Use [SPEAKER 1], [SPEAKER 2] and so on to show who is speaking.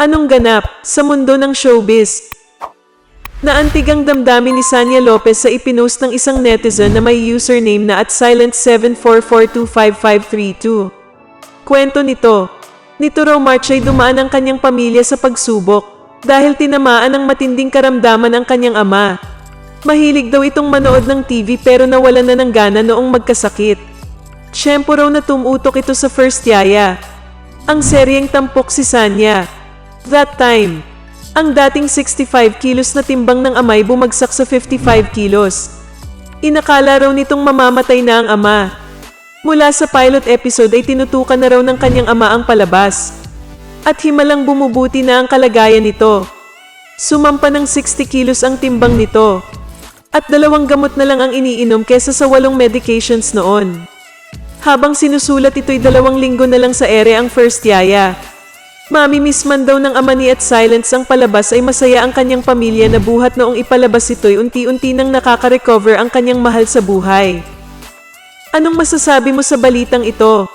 [SPEAKER 1] Anong ganap sa mundo ng showbiz? Naantig ang damdamin ni Sanya Lopez sa ipinost ng isang netizen na may username na at silent744255532. Kwento nito, nito raw March ay dumaan ang kanyang pamilya sa pagsubok dahil tinamaan ng matinding karamdaman ang kanyang ama. Mahilig daw itong manood ng TV pero nawalan na ng gana noong magkasakit. Tiyempo raw na tumutok ito sa First Yaya. Ang seryeng tampok si Sanya. That time, ang dating 65 kilos na timbang ng amay bumagsak sa 55 kilos. Inakala raw nitong mamamatay na ang ama. Mula sa pilot episode ay tinutukan na raw ng kanyang ama ang palabas. At himalang bumubuti na ang kalagayan nito. Sumampa ng 60 kilos ang timbang nito. At dalawang gamot na lang ang iniinom kesa sa walong medications noon. Habang sinusulat ito'y dalawang linggo na lang sa ere ang first yaya. Mami-miss man daw ng ama ni at Silence ang palabas ay masaya ang kanyang pamilya na buhat noong ipalabas ito'y unti-unti nang nakaka-recover ang kanyang mahal sa buhay. Anong masasabi mo sa balitang ito?